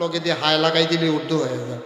লগে দিয়ে হায় লাগাই দিলে উর্দু হয়ে যায়।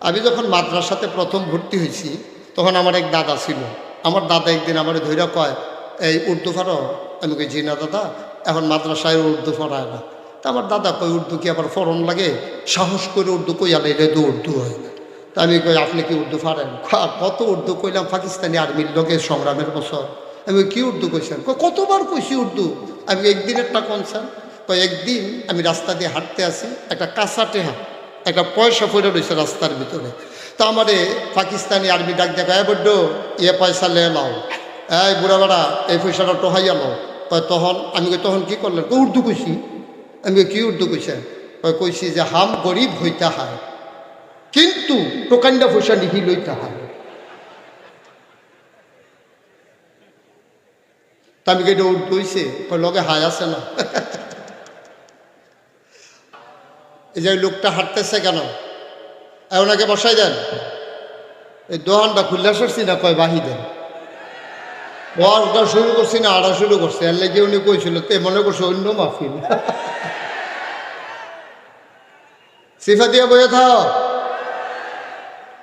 আমি যখন মাদ্রাসাতে প্রথম ভর্তি হয়েছি তখন আমার এক দাদা ছিল। আমার দাদা একদিন আমার ধৈর্য কয় এই উর্দু পড়ো? আমি কই জি না দাদা এখন মাদ্রাসায় উর্দু পড়ায় না। তা আমার দাদা কই উর্দু কি আবার ফরন লাগে? সাহস করে উর্দু কইয়ালে এটা তো উর্দু হয় তা আমি কই আপনি কি উর্দু পারেন কা- কত উর্দু কইলাম পাকিস্তানি আর্মির লোকে সংগ্রামের বছর। আমি কি উর্দু কইছেন? কই, কতবার কইছি উর্দু? আমি কই, একদিন তো একদিন আমি রাস্তা দিয়ে হাঁটতে আসি একটা কাঁচা টেহা একটা পয়সা পড়ে রয়েছে রাস্তার ভিতরে। তো আমারে পাকিস্তানি আর্মি ডাক দেখা এ বড্ড ইয়ে পয়সা লে লাও এই বুড়া বেড়া এই পয়সাটা টোহাইয়া লাও কয় তখন? আমি তখন কি করলেন? কই, উর্দু কইছি। আমি কি উর্দু কইছেন? কয় কইছি যে হাম গরিব হইতে হয় কিন্তু টোকান্ডা পয়সা লিখি লইতে হয়। তা আমি কেটে উর্দু হইছে লগে হাই আছে না। এই যে লোকটা হাঁটতেছে কেন? ওনাকে বসাই দেন। এই দোহানটা খুললে সরছি না, কয় বাহি দেন। শুরু করছি না আড়া শুরু করছে। এর লেগে উনি কইছিল, তে, মনে করছে অন্য মাহফিল? সিফা দিয়ে বয়ে থাও।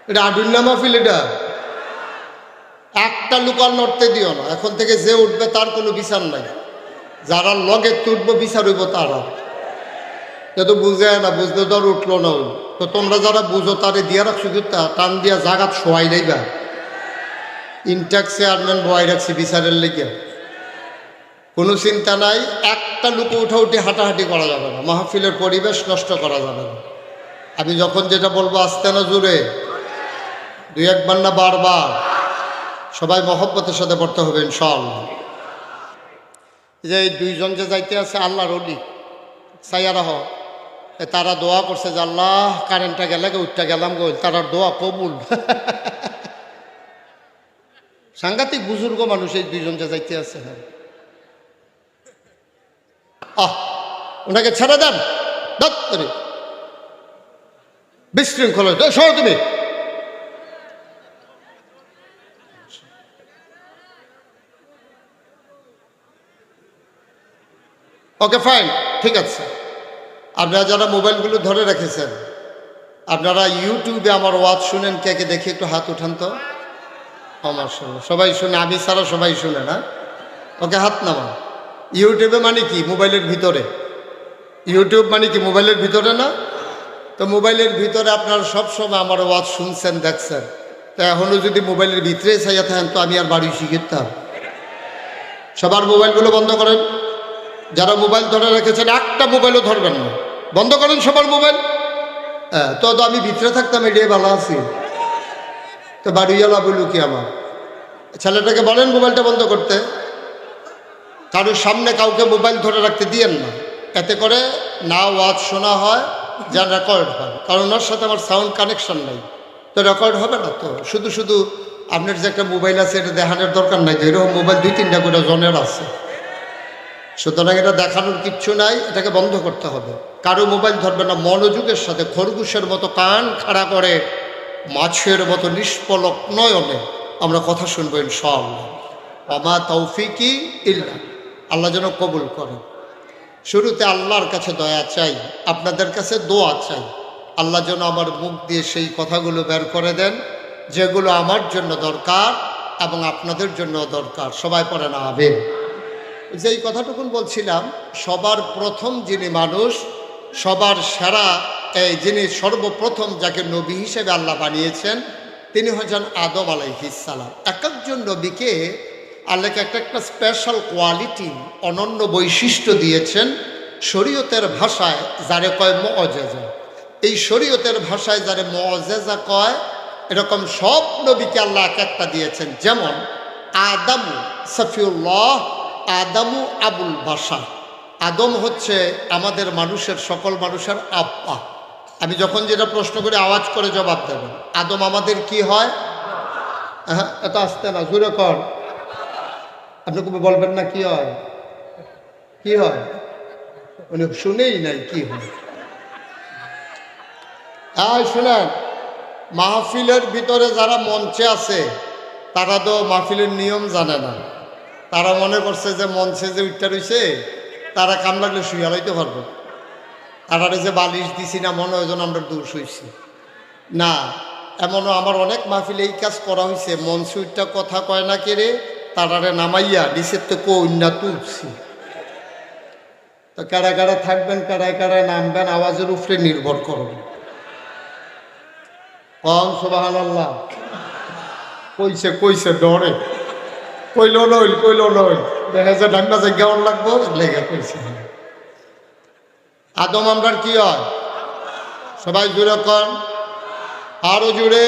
এটা আডুল্লা মাহফিল এটা। একটা লুকার নড়তে দিও না। এখন থেকে যে উঠবে তার কোনো বিচার নাই। যারা লগে তুটবো, বিচার হইব তারা। সে তো বুঝে না বুঝতে তো আর উঠল না তো তোমরা যারা বুঝো, তারে দিয়া রাখছো কি? টান দিয়া জাগাত শোয়াই নাইবা ইনটাক চেয়ারম্যান বয়াই রাখছি বিচারের লেগে। কোনো চিন্তা নাই, একটা লুকো উঠা উঠে হাঁটাহাঁটি করা যাবে না। মাহফিলের পরিবেশ নষ্ট করা যাবে না। আমি যখন যেটা বলব, আসতে না জুড়ে দুই একবার না বারবার। সবাই মহব্বতের সাথে পড়তে হবে এই যে দুইজন যে যাইতে আছে, আল্লাহর অলি। সাইয়ারা হ এ তারা দোয়া করছে যে, আল্লাহ কারেন্টটা গেলে উঠটা গেলাম গো, তারার দোয়া কবুল। সাংঘাতিক বুজুর্গ মানুষ এই দুইজন যে যাইতে আছে। হ্যাঁ আহ, ওনাকে ছেড়ে দেন। দত্তরে বিশৃঙ্খল সর তুমি। ওকে ফাইন ঠিক আছে। আপনারা যারা মোবাইলগুলো ধরে রেখেছেন, আপনারা ইউটিউবে আমার ওয়াজ শুনেন, কে কে দেখি একটু হাত উঠান তো। আমার শুনে সবাই শুনে, আমি ছাড়া সবাই শুনে না। ওকে, হাত নামা ইউটিউবে মানে কি? মোবাইলের ভিতরে। ইউটিউব মানে কি? মোবাইলের ভিতরে না? তো মোবাইলের ভিতরে আপনারা সবসময় আমার ওয়াজ শুনছেন, দেখছেন। তো এখনও যদি মোবাইলের ভিতরে চাইয়া থাকেন, তো আমি আর বাড়ি শিখিতাম সবার মোবাইলগুলো বন্ধ করেন। যারা মোবাইল ধরে রেখেছেন, একটা মোবাইলও ধরবেন না। বন্ধ করেন সবার মোবাইল? হ্যাঁ তো আমি ভিতরে থাকতাম, এটাই ভালো আছি। তো বাড়িওয়ালা বলল, কি আমার? ছেলেটাকে বলেন মোবাইলটা বন্ধ করতে। কারোর সামনে কাউকে মোবাইল ধরে রাখতে দিয়েন না। এতে করে না ওয়াজ শোনা হয় যা রেকর্ড হয়। কারণ ওনার সাথে আমার সাউন্ড কানেকশন নেই। তো রেকর্ড হবে না তো? শুধু শুধু আপনার যে একটা মোবাইল আছে, এটা দেখানোর দরকার নাই। এরকম মোবাইল দুই, তিনটা করে জনের আছে। সুতরাং এটা দেখানোর কিচ্ছু নাই, এটাকে বন্ধ করতে হবে। কারও মোবাইল ধরবে না, মনোযোগের সাথে খরগোশের মতো কান খাড়া করে, মাছের মতো নিষ্পলক নয়নে আমরা কথা শুনব ইনশাআল্লাহ। অমা তৌফিকি ইল্লা, আল্লাহ যেন কবুল করেন শুরুতে আল্লাহর কাছে দয়া চাই, আপনাদের কাছে দোয়া চাই। আল্লাহ যেন আমার মুখ দিয়ে সেই কথাগুলো বের করে দেন, যেগুলো আমার জন্য দরকার এবং আপনাদের জন্য দরকার। সবাই পড়ে না আবেন যেই কথাটুকুন বলছিলাম, সবার প্রথম যিনি মানুষ সবার সেরা এই যিনি সর্বপ্রথম যাকে নবী হিসেবে আল্লাহ বানিয়েছেন, তিনি হচ্ছেন আদম আলাইহিসালাম এক একজন নবীকে আল্লাহকে একটা একটা স্পেশাল কোয়ালিটি অনন্য বৈশিষ্ট্য দিয়েছেন শরীয়তের ভাষায় যারে কয় মজেজা। এই শরীয়তের ভাষায় যারে মজেজা কয়, এরকম সব নবীকে আল্লাহ এক একটা দিয়েছেন। যেমন আদামু সফিউল্লাহ, আদামু আবুল বাসা আদম হচ্ছে আমাদের মানুষের সকল মানুষের আব্বা। আমি যখন যেটা প্রশ্ন করি, আওয়াজ করে জবাব দেবেন আদম, আমাদের কি হয়? হ্যাঁ এত আসতে না জুড়ে কর। আপনি কবে বলবেন না কি হয়? কি হয়? উনি শুনেই নাই কি হয়। হ্যাঁ শুনেন, মাহফিলের ভিতরে যারা মঞ্চে আছে, তারা তো মাহফিলের নিয়ম জানে না। তারা মনে করছে যে মঞ্চে যে উঠটা রয়েছে তারা কাম লাগলে শুয়ে লাইতে পারবে। তারারে যে বালিশ দিছি না, মনে হয় আমরা দূর শুইছি। না, এমনও আমার অনেক মাহফিলে এই কাজ করা হয়েছে মন সুইটটা কথা কয় না কেড়ে তারারে নামাইয়া নিচের তো কন্যা তুলছি। তো কারা কারা থাকবেন, কারায় কারায় নামবেন, আওয়াজের উপরে নির্ভর করবেন কম সোবাহান কইছে কইছে, ডরে। কইল নইল কইল নইল। দেখা যায় ডান্ডা যে কেমন লাগবো। লেগে আদম আমরার কি হয়? সবাই জুড়ে কন। আরও জুড়ে।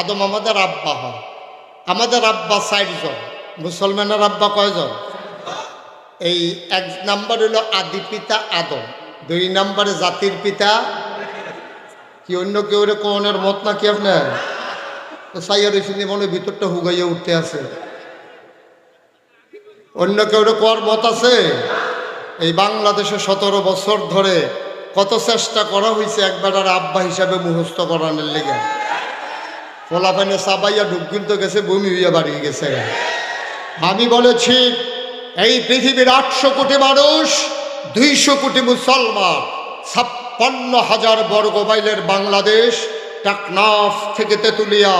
আদম আমাদের আব্বা হয়। আমাদের আব্বা জন মুসলমানের আব্বা কয়জন? এই এক নাম্বার হলো আদি পিতা আদম। দুই নাম্বারে জাতির পিতা। কি অন্য কেউ রে কোনের মত নাকি আপনার? সাইয়ার মনে ভিতরটা হুগাইয়া উঠতে আছে। অন্য কেউ কোয়ার মত আছে? এই বাংলাদেশে সতেরো বছর ধরে কত চেষ্টা করা হয়েছে একবার আর আব্বা হিসাবে মুখস্থ করানোর লেগে। ফোলাফানে সাবাইয়া ঢুকিল তো গেছে, বমি হইয়া বাড়িয়ে গেছে। আমি বলেছি, এই পৃথিবীর আটশো কোটি মানুষ, দুইশো কোটি মুসলমান, ছাপ্পান্ন হাজার বর্গ মাইলের বাংলাদেশ, টাকনাফ থেকে তেঁতুলিয়া,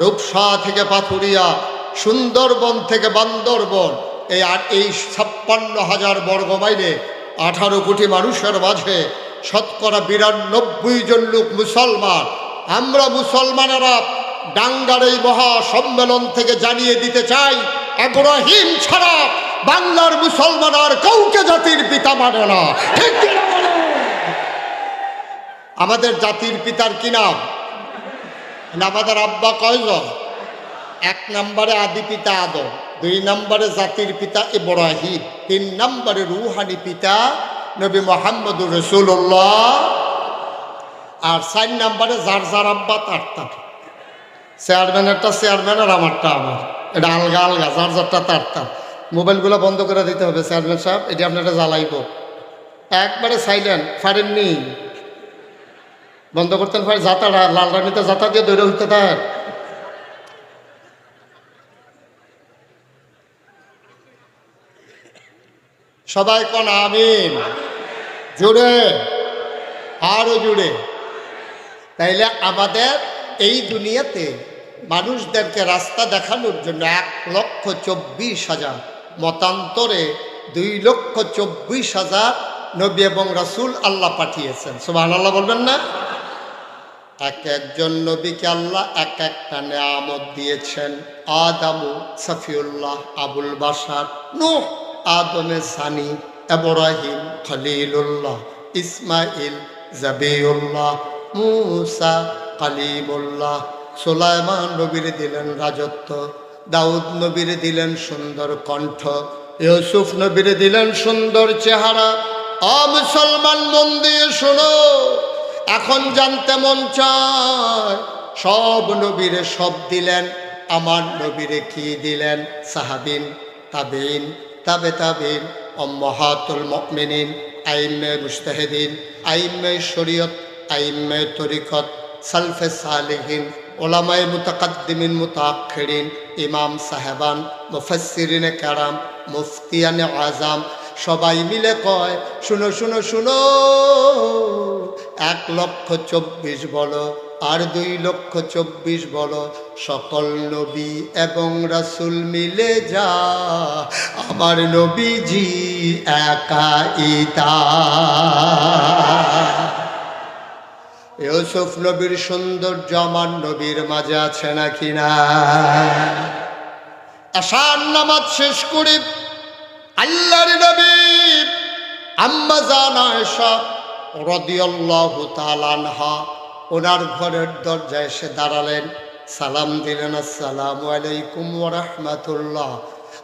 রূপসা থেকে পাথুরিয়া, সুন্দরবন থেকে বান্দরবন এই আর এই ছাপ্পান্ন হাজার বর্গ মাইলে আঠারো কোটি মানুষের মাঝে শতকরা বিরানব্বই জন লোক মুসলমান। আমরা মুসলমানেরা ডাঙ্গার এই মহা সম্মেলন থেকে জানিয়ে দিতে চাই এব্রাহিম ছাড়া বাংলার মুসলমান আর কাউকে জাতির পিতা মানে না। আমাদের জাতির পিতার কি নাম? আমাদের আব্বা কয়জন? এক নম্বরে আদি পিতা আদম। দুই নম্বরে জাতির পিতা ইব্রাহিম, তিন নম্বরে রুহানি পিতা নবী মোহাম্মদুর রসুল্লাহ আর চার নম্বরে যার যার আব্বা তার তার। চেয়ারম্যানেরটা চেয়ারম্যানের আমারটা আমার। এটা আলগা আলগা, যার যারটা তার তার। মোবাইলগুলো বন্ধ করে দিতে হবে চেয়ারম্যান সাহেব, এটি আপনারা জ্বালাইব। একবারে সাইলেন্ট ফারেননি বন্ধ করতেন ভাই যাতাটা লাল রানিতে যাতা দিয়ে দৌড়ে উঠতে তার সবাই কোন আমিন? জুড়ে, আরও জুড়ে। তাইলে আমাদের এই দুনিয়াতে মানুষদেরকে রাস্তা দেখানোর জন্য এক লক্ষ চব্বিশ হাজার, মতান্তরে দুই লক্ষ চব্বিশ হাজার নবী এবং রাসূল আল্লাহ পাঠিয়েছেন। সুবহান আল্লাহ বলবেন না? এক একজন নবীকে আল্লাহ এক একটা নেয়ামত দিয়েছেন। আদামু, সফিউল্লাহ, আবুল বাসার নূহ। আদমে সানি, এব্রাহিম খলিলুল্লাহ ইসমাইল জাবিউল্লাহ, মুসা কালিমুল্লাহ, সুলাইমান নবীর দিলেন রাজত্ব, দাউদ নবীর দিলেন সুন্দর কণ্ঠ, ইউসুফ নবীর দিলেন সুন্দর চেহারা। মুসলমান মন দিয়ে শোনো, এখন জানতে মন চায়, সব নবীরে সব দিলেন, আমার নবীরে কি দিলেন, সাহাবিন তাবিন তাবে তাবিন অম্মহাতুল মকমিনিন আইমে মুস্তাহিদিন আইমে শরীয়ত আইমে তরিকত, সালফে সালেহিন, ওলামায় মুতাকাদ্দিমিন মুতাক্ষরিন ইমাম সাহেবান, মুফাসসিরিনে কারাম, মুফতিয়ানে আজাম সবাই মিলে কয়, শুনো শুনো শুনো, এক লক্ষ চব্বিশ বলো আর দুই লক্ষ চব্বিশ বলো সকল নবী এবং রাসুল মিলে যা। আমার নবীজি একা ইতা। ইউসুফ নবীর সৌন্দর্য আমার নবীর মাঝে আছে নাকি না? আসার নামাজ শেষ করে। আল্লাহর নবী আম্মা জানা এসব রদিয়াল্লাহু তালানহা ওনার ঘরের দরজায় এসে দাঁড়ালেন। সালাম দিলেন আসসালামু আলাইকুম ওরহমাতুল্লাহ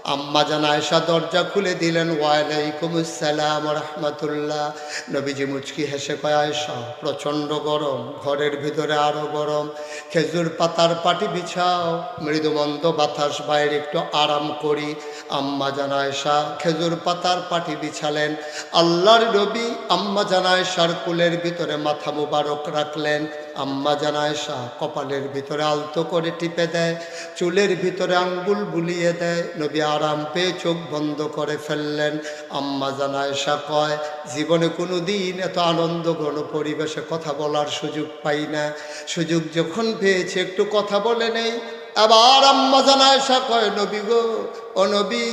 আম্মা জানা এসা দরজা খুলে দিলেন, ওয়ালাইকুম আসসালাম রহমতুল্লাহ। নবীজি মুচকি হেসে কয় আয়সা প্রচণ্ড গরম, ঘরের ভিতরে আরও গরম, খেজুর পাতার পাটি বিছাও, মৃদুমন্দ বাতাস বাইরে একটু আরাম করি। আম্মা জানায়সা খেজুর পাতার পাটি বিছালেন, আল্লাহর নবী আম্মা জানায়সার কুলের ভিতরে মাথা মুবারক রাখলেন। আম্মা জানায়সা কপালের ভিতরে আলতো করে টিপে দেয়, চুলের ভিতরে আঙ্গুল বুলিয়ে দেয়, নবী আরাম পেয়ে চোখ বন্ধ করে ফেললেন। আম্মা জানায়সা কয়, জীবনে কোনো দিন এত আনন্দ পরিবেশে কথা বলার সুযোগ পাই না। সুযোগ যখন পেয়েছে, একটু কথা বলে নেই। আবার আম্মা জানায়সা কয়, নবী গো, ও নবী,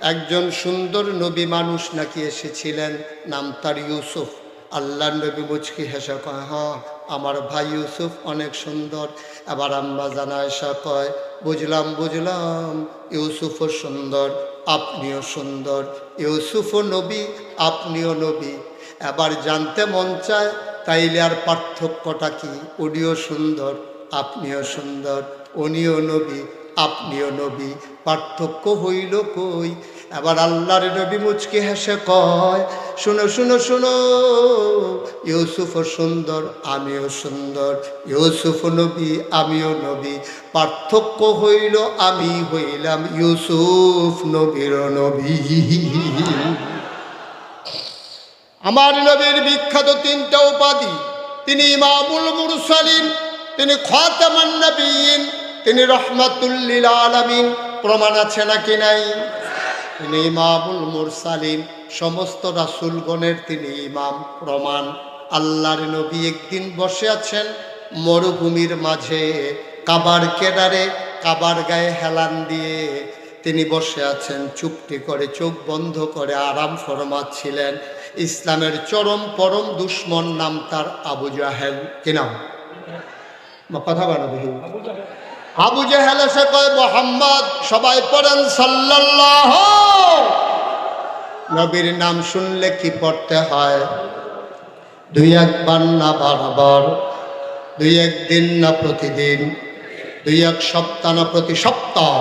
একজন সুন্দর নবী মানুষ নাকি এসেছিলেন? নাম তার ইউসুফ। আল্লাহ নবী মুচকি হেসে কয় হ্যাঁ আমার ভাই ইউসুফ অনেক সুন্দর। আবার আম্মা জানায়সা কয়, বুঝলাম বুঝলাম, ইউসুফও সুন্দর, আপনিও সুন্দর। ইউসুফও নবী, আপনিও নবী। এবার জানতে মন চায়, তাইলে আর পার্থক্যটা কি? উনিও সুন্দর, আপনিও সুন্দর। উনিও নবী, আপনিও নবী। পার্থক্য হইল কই? এবার আল্লাহর নবী মুচকি হেসে কয়, শুনো শুনো শুনো, ইউসুফ সুন্দর, আমিও সুন্দর, ইউসুফ নবী, আমিও নবী, পার্থক্য হইল আমি হইলাম ইউসুফ নবীর নবী। আমার নবীর বিখ্যাত তিনটা উপাধি, তিনি ইমামুল মুরসালিন, তিনি খাতামান নবীন, তিনি রহমাতুল্লিল আলামিন, প্রমাণ আছে নাকি নাই? তিনি ইমামুল মুরসালিন, সমস্ত রাসুলগণের তিনি ইমাম প্রমাণ। আল্লাহর নবী একদিন বসে আছেন মরুভূমির মাঝে, কাবার কেনারে কাবার গায়ে হেলান দিয়ে। তিনি বসে আছেন, চুপটি করে চোখ বন্ধ করে আরাম ফরমাচ্ছিলেন। ইসলামের চরম পরম দুশ্মন নাম তার আবু জাহেল। কি নাম? কথা বানাবি আবু জাহেল এসে কয়, মোহাম্মদ সবাই পড়েন, সাল্লাল্লাহ নবীর নাম শুনলে কি পড়তে হয়? দুই একবার না বারবার? দুই একদিন না প্রতিদিন? দুই এক সপ্তাহ না প্রতি সপ্তাহ?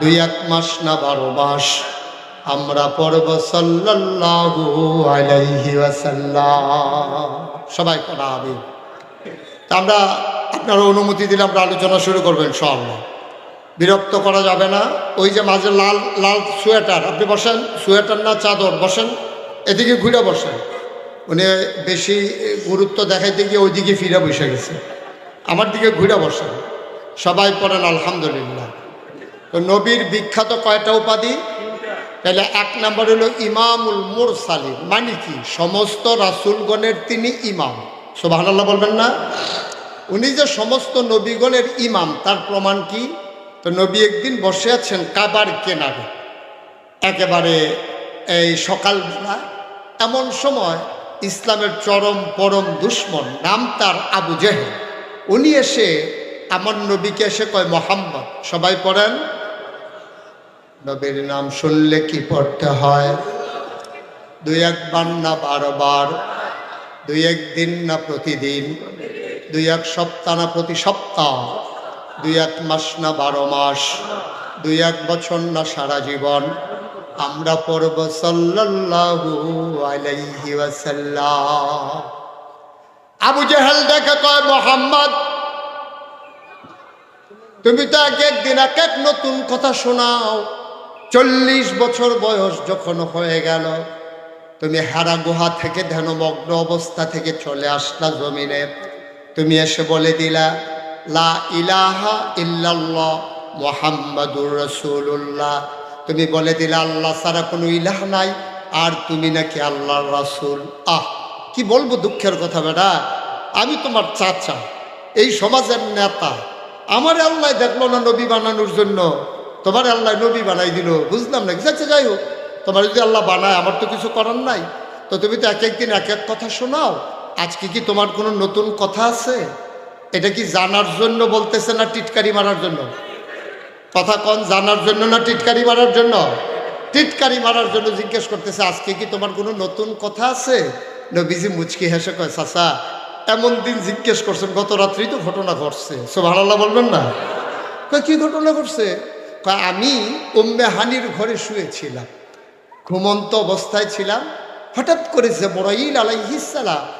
দুই এক মাস না বারো মাস? আমরা পড়ব সাল্লাল্লাহু আলাইহি ওয়াসাল্লাম। সবাই পড়া আমি আমরা আপনারা অনুমতি দিলে আমরা আলোচনা শুরু করবেন সব বিরক্ত করা যাবে না। ওই যে মাঝে লাল লাল সোয়েটার, আপনি বসেন, সোয়েটার না চাদর, বসেন, এদিকে ঘুরে বসেন। উনি বেশি গুরুত্ব দেখাইতে গিয়ে ওইদিকে ফিরে বসে গেছে। আমার দিকে ঘুরে বসেন। সবাই পড়েন, আলহামদুলিল্লাহ। তো নবীর বিখ্যাত কয়টা উপাধি? তাহলে এক নম্বর হলো ইমামুল মুরসালিম মানে কি? সমস্ত রাসুলগণের তিনি ইমাম। সোবাহ বলবেন না? উনি যে সমস্ত নবীগণের ইমাম, তার প্রমাণ কি? তো নবী একদিন বসে আছেন কাবার কেনারে। একেবারে এই সকালবেলা, এমন সময় ইসলামের চরম পরম দুশ্মন নাম তার আবু জেহেল। উনি এসে আমার নবীকে এসে কয়, মোহাম্মদ, সবাই পড়েন? নবীর নাম শুনলে কি পড়তে হয়? দুই একবার না বারবার, দুই একদিন না প্রতিদিন, দুই এক সপ্তাহ না প্রতি সপ্তাহ। দুই এক মাস না বারো মাস, দুই এক বছর না সারা জীবন, আমরা পড়ব সাল্লাল্লাহু আবু জেহেল দেখে কয়, মোহাম্মদ, তুমি তো এক একদিন এক এক নতুন কথা শোনাও। চল্লিশ বছর বয়স যখন হয়ে গেল, তুমি হারা গুহা থেকে ধ্যানমগ্ন অবস্থা থেকে চলে আসলা জমিনে। তুমি এসে বলে দিলা লা ইলাহা ইল্লাল্লাহ মোহাম্মদুর তুমি বলে দিলা আল্লাহ ছাড়া কোনো ইলাহ নাই, আর তুমি নাকি আল্লাহর রাসুল। আহ, কি বলব দুঃখের কথা বেটা? আমি তোমার চাচা, এই সমাজের নেতা। আমার আল্লাহ দেখল না নবী বানানোর জন্য। তোমার আল্লাহ নবী বানাই দিল, বুঝলাম না যাচ্ছে যাই হোক, তোমার যদি আল্লাহ বানায়, আমার তো কিছু করার নাই। তো তুমি তো এক একদিন এক এক কথা শোনাও। আজকে কি তোমার কোনো নতুন কথা আছে? এটা কি জানার জন্য বলতেছে না টিটকারি মারার জন্য? কথা কন, জানার জন্য না টিটকারি মারার জন্য? টিটকারি মারার জন্য জিজ্ঞেস করতেছে, আজকে কি তোমার কোনো নতুন কথা আছে? নবীজি মুচকি হেসে কয়, চাচা, এমন দিন জিজ্ঞেস করছেন, গত রাত্রি তো ঘটনা ঘটছে। সব ভালো বলবেন না? কয়, কি ঘটনা ঘটছে? কয়, আমি উম্মে হানির ঘরে শুয়েছিলাম। ঘুমন্ত অবস্থায় ছিলাম। হঠাৎ করে যে বড়াইল আলাইহিসালাম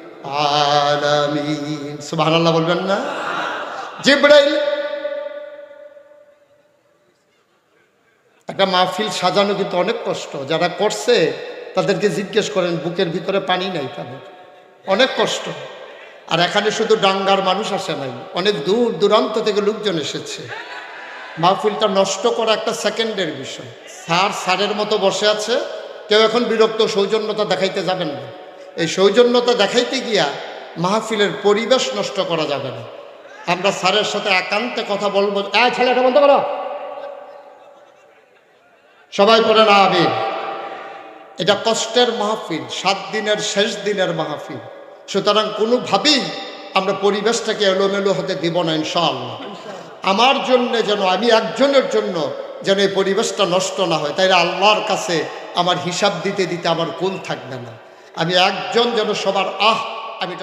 আলামিন। বলবেন না? জিব্রাইল। একটা মাহফিল সাজানো কিন্তু অনেক কষ্ট। যারা করছে, তাদেরকে জিজ্ঞেস করেন, বুকের ভিতরে পানি নাই তাদের? অনেক কষ্ট। আর এখানে শুধু ডাঙ্গার মানুষ আসে নাই, অনেক দূর দূরান্ত থেকে লোকজন এসেছে। মাহফিলটা নষ্ট করা একটা সেকেন্ডের বিষয়। স্যার, স্যারের মতো বসে আছে, কেউ এখন বিরক্ত, সৌজন্যতা দেখাইতে যাবেন না। এই সৌজন্যতা দেখাইতে গিয়া মাহফিলের পরিবেশ নষ্ট করা যাবে না। আমরা স্যারের সাথে একান্তে কথা বলব। ছেলেটা বন্ধ করো সবাই পড়ে না আবির এটা কষ্টের মাহফিল, সাত দিনের শেষ দিনের মাহফিল। সুতরাং কোনোভাবেই আমরা পরিবেশটাকে এলোমেলো হতে দিব না, ইনশাআল্লাহ। আমার জন্য যেন, আমি একজনের জন্য যেন এই পরিবেশটা নষ্ট না হয় তাই আল্লাহর কাছে আমার হিসাব দিতে দিতে আমার কুল থাকবে না। আমি একজন যেন সবার আহ আমি